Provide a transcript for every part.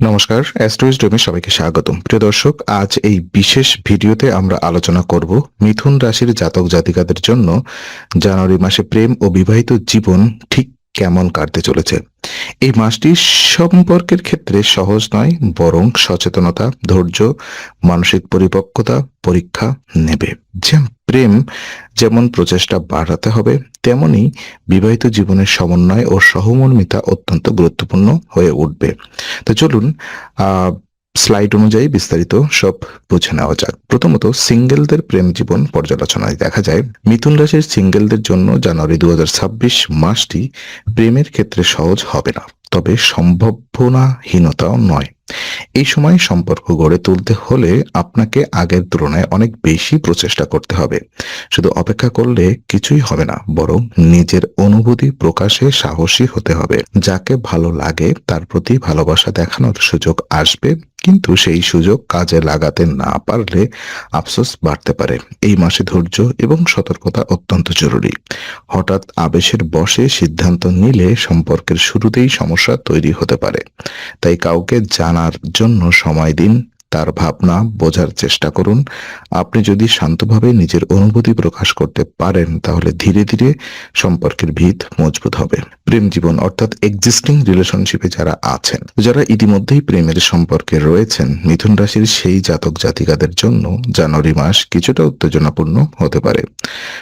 নমস্কার অ্যাস্ট্রোইজ ডোমে সবাইকে স্বাগতম। প্রিয় দর্শক, আজ এই বিশেষ ভিডিওতে আমরা আলোচনা করব মিথুন রাশির জাতক জাতিকাদের জন্য। জানুয়ারি মাসে প্রেম ও বিবাহিত জীবন ঠিক কেমন কাটতে চলেছে। এই মাসটি সম্পর্কের ক্ষেত্রে সহজ নয়, বরং সচেতনতা, ধৈর্য, মানসিক পরিপক্কতা পরীক্ষা নেবে। যে প্রেম যেমন প্রচেষ্টা বাড়াতে হবে, তেমনি বিবাহিত জীবনের সমন্বয় ও সহমর্মিতা অত্যন্ত গুরুত্বপূর্ণ হয়ে উঠবে। তো চলুন স্লাইড অনুযায়ী বিস্তারিত সব বুঝে নেওয়া যাক। প্রথমত, সিঙ্গেলদের প্রেম জীবন পর্যালোচনায় দেখা যায়। মিথুন রাশির সিঙ্গেলদের জন্য জানুয়ারি দু হাজার ছাব্বিশ মাসটি প্রেমের ক্ষেত্রে সহজ হবে না, তবে সম্ভাবনাহীনতাও নয়। এই সময় সম্পর্ক গড়ে তুলতে হলে আপনাকে আগের তুলনায় অনেক বেশি প্রচেষ্টা করতে হবে। শুধু অপেক্ষা করলে কিছুই হবে না, বরং নিজের অনুভূতি প্রকাশে সাহসী হতে হবে। যাকে ভালো লাগে তার প্রতি ভালোবাসা দেখানোর সুযোগ আসবে, কিন্তু সেই সুযোগ কাজে লাগাতে না পারলে আফসোস বাড়তে পারে। এই মাসে ধৈর্য এবং সতর্কতা অত্যন্ত জরুরি। হঠাৎ আবেশের বসে সিদ্ধান্ত নিলে সম্পর্কের শুরুতেই সমস্যা তৈরি হতে পারে। তাই কাউকে জানার জন্য সময় দিন। তার ভাবনা বোঝার চেষ্টা করুন। আপনি যদি শান্তভাবে নিজের অনুভূতি প্রকাশ করতে পারেন, তাহলে ধীরে ধীরে সম্পর্কের ভিত মজবুত হবে। প্রেম জীবন অর্থাৎ এক্সিস্টিং রিলেশনশিপে যারা আছেন, যারা ইতিমধ্যেই প্রেমের সম্পর্কে রয়েছেন, মিথুন রাশির সেই জাতক জাতিকাদের জন্য জানুয়ারি মাস কিছুটা উত্তেজনাপূর্ণ হতে পারে।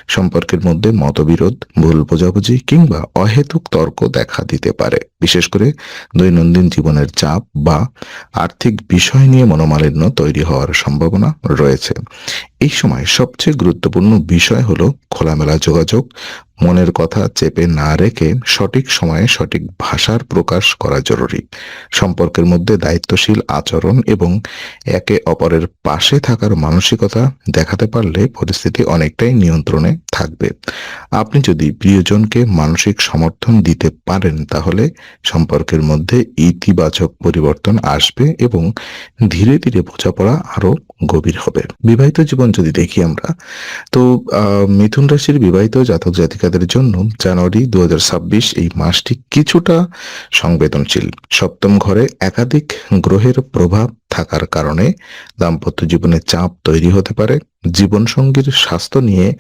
সম্পর্কের মধ্যে মতবিরোধ, ভুল বোঝাবুঝি কিংবা অহেতুক তর্ক দেখা দিতে পারে। বিশেষ করে দৈনন্দিন জীবনের চাপ বা আর্থিক বিষয় নিয়ে মনোমালিন্য তৈরি হওয়ার সম্ভাবনা রয়েছে। এই সময় সবচেয়ে গুরুত্বপূর্ণ বিষয় হলো খোলামেলা যোগাযোগ, মনের কথা চেপে না রেখে সঠিক সময়ে সঠিক ভাষার প্রকাশ করা জরুরি। সম্পর্কের মধ্যে দায়িত্বশীল আচরণ এবং একে অপরের পাশে থাকার মানসিকতা দেখাতে পারলে পরিস্থিতি অনেকটাই নিয়ন্ত্রণে থাকবে। আপনি যদি প্রিয়জনকে মানসিক সমর্থন দিতে পারেন, তাহলে সম্পর্কের মধ্যে ইতিবাচক পরিবর্তন আসবে এবং ধীরে ধীরে বোঝাপড়া আরও গভীর হবে। বিবাহিত জীবন যদি দেখি আমরা, তো মিথুন রাশির বিবাহিত জাতক জাতিকাদের জন্য জানুয়ারি দু হাজার ছাব্বিশ এই মাসটি কিছুটা সংবেদনশীল। সপ্তম ঘরে একাধিক গ্রহের প্রভাব থাকার কারণে দাম্পত্য জীবনে চাপ তৈরি হতে পারে, জীবনসঙ্গীর স্বাস্থ্য নিয়ে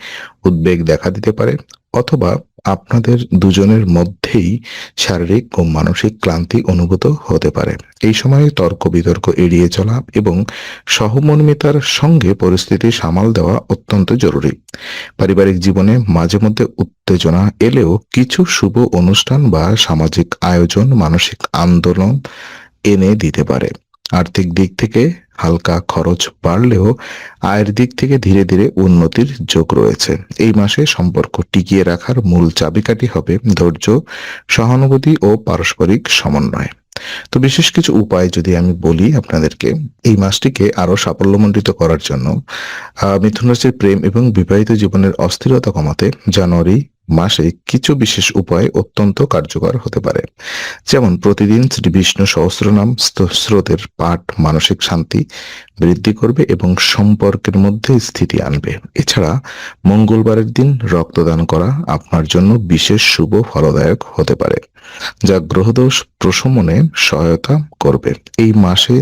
উদ্বেগ দেখা দিতে পারে, অথবা আপনাদের দুজনের মধ্যেই শারীরিক ও মানসিক ক্লান্তি অনুভূত হতে পারে। এই সময়ে তর্ক বিতর্ক এড়িয়ে চলা এবং সহমর্মিতার সঙ্গে পরিস্থিতি সামাল দেওয়া অত্যন্ত জরুরি। পারিবারিক জীবনে মাঝে মধ্যে উত্তেজনা এলেও কিছু শুভ অনুষ্ঠান বা সামাজিক আয়োজন মানসিক আন্দোলন এনে দিতে পারে। আর্থিক দিক থেকে হালকা খরচ বাড়লেও আয়ের দিক থেকে ধীরে ধীরে উন্নতির যোগ রয়েছে। এই মাসে সম্পর্ক টিকিয়ে রাখার মূল চাবিকাঠি হবে ধৈর্য, সহানুভূতি ও পারস্পরিক সমন্বয়। তো বিশেষ কিছু উপায় যদি আমি বলি আপনাদেরকে, এই মাসটিকে আরও সাফল্যমণ্ডিত করার জন্য মিথুন রাশির প্রেম এবং বিবাহিত জীবনের অস্থিরতা কমাতে জানুয়ারি মাসে কিছু বিশেষ উপায় অত্যন্ত কার্যকর হতে পারে। যেমন প্রতিদিন শ্রী বিষ্ণু সহস্রনাম স্রোতের পাঠ মানসিক শান্তি বৃদ্ধি করবে এবং সম্পর্কের মধ্যে স্থিতি আনবে। এছাড়া মঙ্গলবারের দিন রক্তদান করা আপনার জন্য বিশেষ শুভ ফলদায়ক হতে পারে। যা গ্রহদোষ প্রশমনে সহায়তা করবে। এই মাসে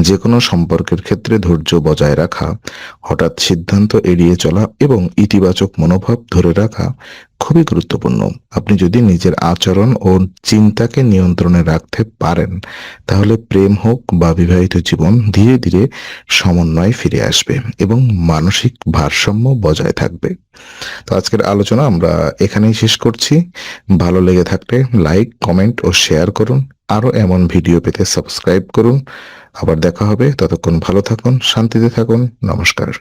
যে কোনো সম্পর্কের ক্ষেত্রে ধৈর্য বজায় রাখা, হঠাৎ সিদ্ধান্ত এড়িয়ে চলা এবং ইতিবাচক মনোভাব ধরে রাখা খুবই গুরুত্বপূর্ণ। আপনি যদি নিজের আচরণ ও চিন্তাকে নিয়ন্ত্রণে রাখতে পারেন, তাহলে প্রেম হোক বা বিবাহিত জীবন ধীরে ধীরে সমন্বয় ফিরে আসবে এবং মানসিক ভারসাম্য বজায় থাকবে। তো আজকের আলোচনা আমরা এখানেই শেষ করছি। ভালো লেগে থাকলে লাইক, কমেন্ট ও শেয়ার করুন। আরও এমন ভিডিও পেতে সাবস্ক্রাইব করুন। আবার দেখা হবে। ততক্ষণ ভালো থাকুন, শান্তিতে থাকুন। নমস্কার।